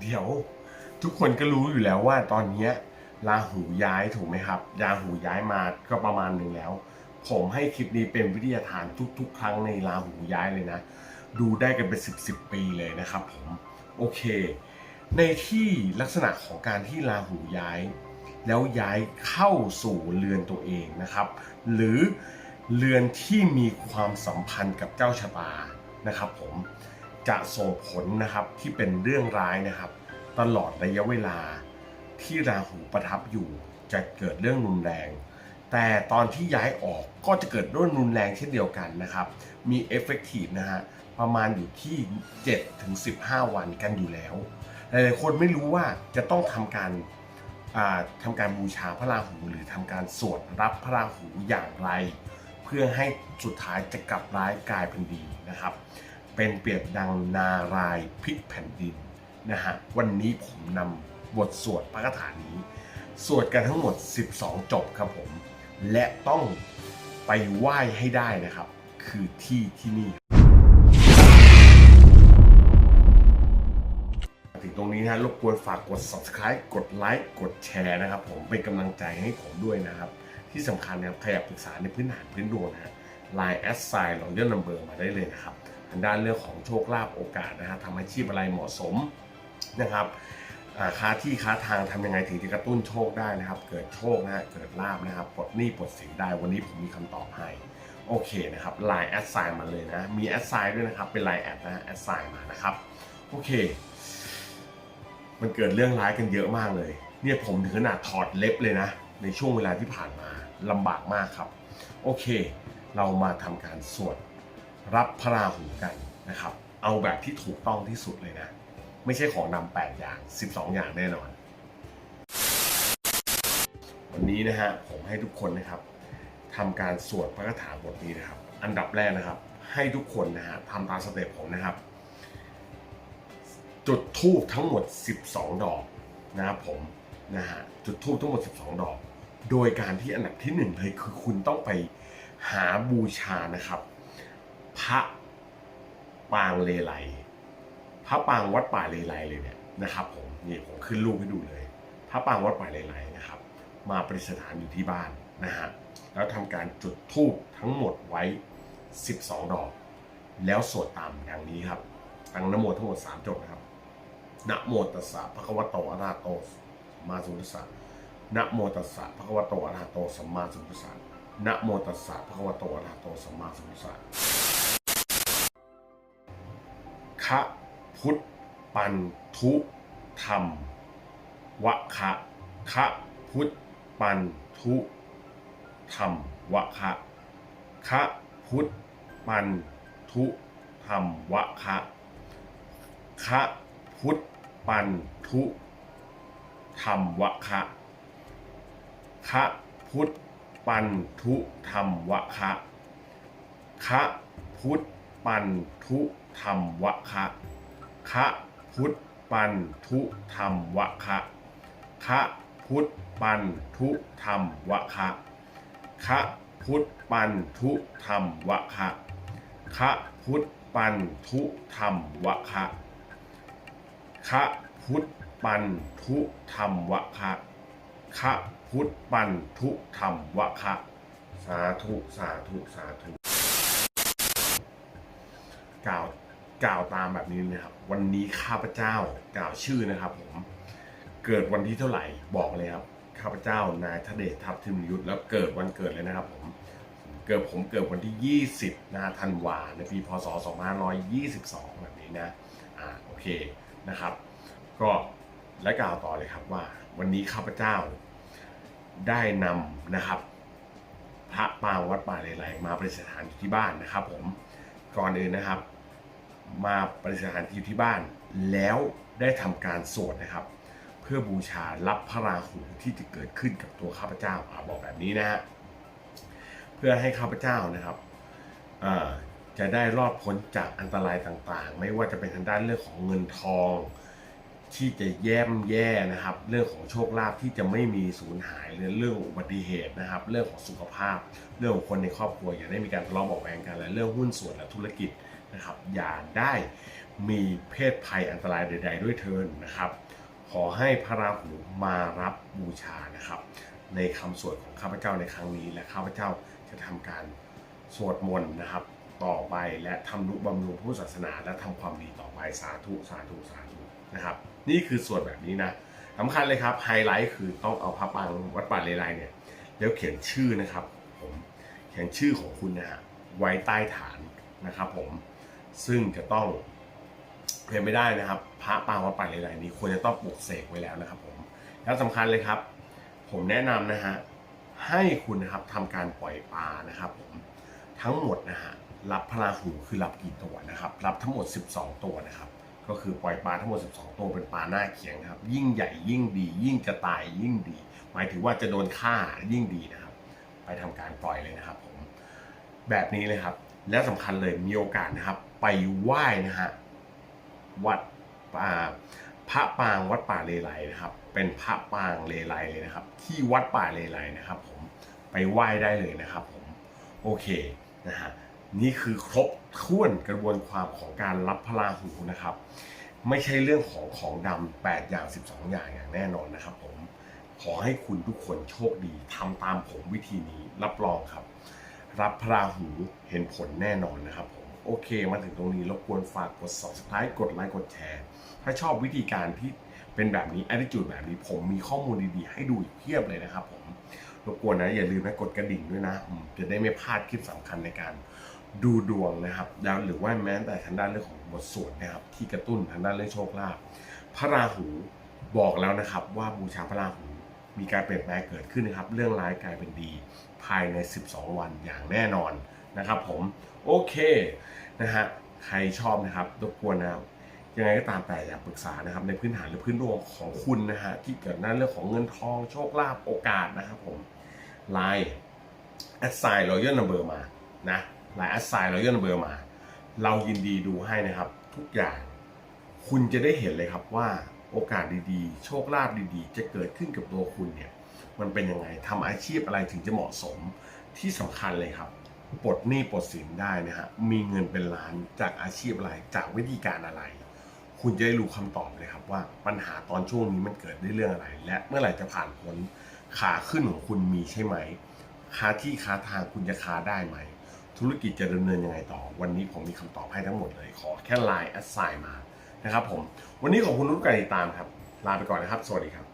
เดี๋ยวทุกคนก็รู้อยู่แล้วว่าตอนนี้ราหูย้ายถูกไหมครับราหูย้ายมาก็ประมาณหนึ่งแล้ว ผมให้คลิปนี้เป็นวิทยาทานทุก ๆ ครั้งในราหูย้ายเลยนะ ดูได้กันเป็นสิบสิบปีเลยนะครับผมโอเค ในที่ลักษณะของการที่ราหูย้าย แล้วย้ายเข้าสู่เรือนตัวเองนะครับ หรือเรือนที่มีความสัมพันธ์กับเจ้าชะตานะครับผม จะส่งผลนะครับที่เป็นเรื่องร้ายนะครับ ตลอดระยะเวลาที่ราหูประทับอยู่จะเกิดเรื่องรุนแรง แต่ตอนที่ย้ายออกก็จะเกิดเรื่องรุนแรงเช่นเดียวกันนะครับ มีเอฟเฟกตีฟนะฮะประมาณอยู่ที่7ถึง15 วันกันอยู่แล้ว หลายๆคนไม่รู้ว่าจะต้องทำการอ่าทำการบูชาพระราหูหรือทำการสวดรับพระราหูอย่างไร เพื่อให้สุดท้ายจะกลับร้ายกลายเป็นดีนะครับ เป็นเปรียบดังนารายพิกแผ่นดินนะฮะวันนี้ผมนำบทสวดพระคาถานี้ สวดกันทั้งหมด 12 จบครับผม และต้องไปไหว้ให้ได้นะครับ คือที่ที่นี่ถึงตรงนี้นะรบกวนฝากกด subscribe กดไลค์กดแชร์นะครับ ผมเป็นกำลังใจให้ผมด้วยนะครับ ที่สำคัญนะครับใครอยากปรึกษาในพื้นฐานพื้นดวงนะฮะ Line แอดไซน์เราเลื่อนนัมเบอร์มาได้เลยนะครับางด้านเรื่องของโชคลาภโอกาสนะฮะทำอาชีพอะไรเหมาะสมนะครับค้าที่ค้าทางทำยังไงถึงจะกระตุ้นโชคได้นะครับ เกิดโชคนะฮะเกิดลาบนะครับปลดหนี้ปลดสินได้วันนี้ผมมีคำตอบให้โอเคนะครับ Line แอดไซน์มาเลยนะมีแอดไซน์ด้วยนะครับเป็น Line แอดนะแอดไซน์มานะครับโอเค มันเกิดเรื่องร้ายกันเยอะมากเลย เนี่ยผมถึงขนาดถอดเล็บเลยนะ ในช่วงเวลาที่ผ่านมาลำบากมากครับ โอเค เรามาทำการสวด รับพระราหูกันนะครับ เอาแบบที่ถูกต้องที่สุดเลยนะ ไม่ใช่ของนำ8อย่าง 12 อย่างแน่นอน วันนี้นะฮะผมให้ทุกคนนะครับทำการสวดพระคาถาบทนี้นะครับ อันดับแรกนะครับ ให้ทุกคนนะฮะทำตามสเต็ปผมนะครับ จุดทูบทั้งหมด 12 ดอกนะครับผมนะฮะจุดทูบทั้งหมด 12 ดอก โดยการที่อันดับที่หนึ่งเลยคือคุณต้องไปหาบูชานะครับ พระปางเลไลพระปางวัดป่าเลไลเลยเนี่ยนะครับผมนี่ผมขึ้นรูปให้ดูเลย พระปางวัดป่าเลไลนะครับ มาประดิษฐานอยู่ที่บ้านนะฮะแล้วทำการจุดธูปทั้งหมดไว้ 12 ดอก แล้วสวดตามอย่างนี้ครับตั้งนโมทั้งหมด 3 จบนะครับนะโมตัสสะภะคะวะโตอะระหะโตสัมมาสัมพุทธัสสะนะโมตัสสะภะคะวะโตอะระหะโตสัมมาสัมพุทธัสสะนะโมตัสสะภะคะวะโตอะระหะโตสัมมาสัมพุทธัสสะ คะพุทธปันทุธรรมวะคะคะพุทธปันทุธรรมวะคะคะพุทธปันทุธรรมวะคะคะพุทธปันทุธรรมวะคะคะพุทธปันทุธรรมวะคะคะพุทธ ปันทุธรรมวะคะคะพุทธปันทุธรรมวะคะคะพุทธปันทุธรรมวะคะคะพุทธปันทุธรรมวะคะคะพุทธปันทุธรรมวะคะคะพุทธปันทุธรรมวะคะคะพุทธปันทุธรรมวะคะสาธุสาธุสาธุ กล่าวกล่าวตามแบบนี้นะครับ วันนี้ข้าพเจ้ากล่าวชื่อนะครับ ผมเกิดวันที่เท่าไหร่บอกเลยครับข้าพเจ้านายทเดชทัพทิมยุทธแล้วเกิดวันเกิดเลยนะครับ ผมเกิดผมเกิดวันที่ 20นะธันวาในปีพศ 2522 แบบนี้นะอ่าโอเคนะครับ ก็และกล่าวต่อเลยครับว่า วันนี้ข้าพเจ้าได้นำนะครับ พระปางวัดป่าเลไลมาประดิษฐานอยู่ที่บ้านนะครับ ผม ก่อนอื่นนะครับ มาปฏิสถานที่ที่บ้าน แล้วได้ทำการสวดนะครับ เพื่อบูชารับพระราหูที่จะเกิดขึ้นกับตัวข้าพเจ้าอาบอกแบบนี้นะฮะเพื่อให้ข้าพเจ้านะครับจะได้รอดพ้นจากอันตรายต่างๆ ไม่ว่าจะเป็นทางด้านเรื่องของเงินทอง ที่จะแย่มแย่นะครับ เรื่องของโชคลาภที่จะไม่มีสูญหายเรื่องเรื่องอุบัติเหตุนะครับ เรื่องของสุขภาพ เรื่องของคนในครอบครัวอย่าได้มีการทะเลาะเบาแวงกันและเรื่องหุ้นส่วนและธุรกิจนะครับอย่าได้มีเพศภัยอันตรายใด ๆ ด้วยเทินนะครับ ขอให้พระราหูมารับบูชานะครับ ในคำสวดของข้าพเจ้าในครั้งนี้ และข้าพเจ้าจะทำการสวดมนต์นะครับต่อไปและทำนุบำรุงพุทธศาสนาและทำความดีต่อไปสาธุสาธุสาธุ นะครับนี่คือส่วนแบบนี้นะสำคัญเลยครับไฮไลท์คือต้องเอาพระปางวัดป่าเลไลเนี่ยแล้วเขียนชื่อนะครับผมเขียนชื่อของคุณนะฮะไว้ใต้ฐานนะครับผมซึ่งจะต้องเพียนไม่ได้นะครับ พระปางวัดป่าเลไลนี้ควรจะต้องปลุกเสกไว้แล้วนะครับผมแล้วสำคัญเลยครับ ผมแนะนำนะฮะให้คุณนะครับทำการปล่อยปลานะครับผมทั้งหมดนะฮะรับพระราหูคือรับกี่ตัวนะครับ รับทั้งหมด 12 ตัวนะครับ ก็คือปล่อยปลาทั้งหมด 12 ตัวเป็นปลาหน้าเขียงครับ ยิ่งใหญ่ยิ่งดี ยิ่งจะตายยิ่งดี หมายถึงว่าจะโดนฆ่ายิ่งดีนะครับ ไปทำการปล่อยเลยนะครับผมแบบนี้เลยครับ และสำคัญเลยมีโอกาสนะครับ ไปไหว้นะฮะวัดป่าพระปางวัดป่าเลไลนะครับ เป็นพระปางเลไลเลยนะครับ ที่วัดป่าเลไลนะครับ ผมไปไหว้ได้เลยนะครับ ผมโอเคนะฮะ นี่คือครบถ้วนกระบวนความของการรับพราหูนะครับ ไม่ใช่เรื่องของของดำ8อย่าง 12 อย่างอย่างแน่นอนนะครับผมขอให้คุณทุกคนโชคดีทำตามผมวิธีนี้รับรองครับ รับพราหูเห็นผลแน่นอนนะครับผมโอเค มาถึงตรงนี้รบกวนฝากกด subscribe กดไลค์กดแชร์ ถ้าชอบวิธีการที่เป็นแบบนี้ attitude แบบนี้ผมมีข้อมูลดีๆ ให้ดูอีกเพียบเลยนะครับผมรบกวนนะอย่าลืมนะกดกระดิ่งด้วยนะ จะได้ไม่พลาดคลิปสำคัญในการ ดูดวงนะครับแล้วหรือว่าแม้แต่ทางด้านเรื่องของบทสวดนะครับ ที่กระตุ้นทางด้านเรื่องโชคลาภพระราหูบอกแล้วนะครับ ว่าบูชาพระราหูมีการเปลี่ยนแปลงเกิดขึ้นนะครับ เรื่องร้ายกลายเป็นดี ภายใน 12 วันอย่างแน่นอนนะครับ ผมโอเคนะฮะใครชอบนะครับรบกวนนะครับยังไงก็ตามแต่อยากปรึกษานะครับ ในพื้นฐานหรือพื้นดวงของคุณนะฮะที่เกิดด้นเรื่องของเงินทองโชคลาภโอกาสนะครับผมไลน์แอดไซน์รอยัลนัมเบอร์มานะ ไลน์แอดไซน์รอยัลเบอร์มา เรายินดีดูให้นะครับ ทุกอย่าง คุณจะได้เห็นเลยครับว่าโอกาสดีๆ โชคลาภดีๆ จะเกิดขึ้นกับตัวคุณเนี่ย มันเป็นยังไงทำอาชีพอะไรถึงจะเหมาะสมที่สำคัญเลยครับปลดหนี้ปลดสินได้นะฮะมีเงินเป็นล้านจากอาชีพอะไรจากวิธีการอะไร คุณจะได้รู้คำตอบเลยครับว่าปัญหาตอนช่วงนี้มันเกิดด้วยเรื่องอะไร และเมื่อไหร่จะผ่านพ้นขาขึ้นของคุณมีใช่ไหมค้าที่ค้าทางคุณจะค้าได้ไหม ธุรกิจจะดำเนินยังไงต่อ วันนี้ผมมีคำตอบให้ทั้งหมดเลย ขอแค่ไลน์แอดไซน์มานะครับผม วันนี้ขอบคุณทุกการติดตามครับ ลาไปก่อนนะครับ สวัสดีครับ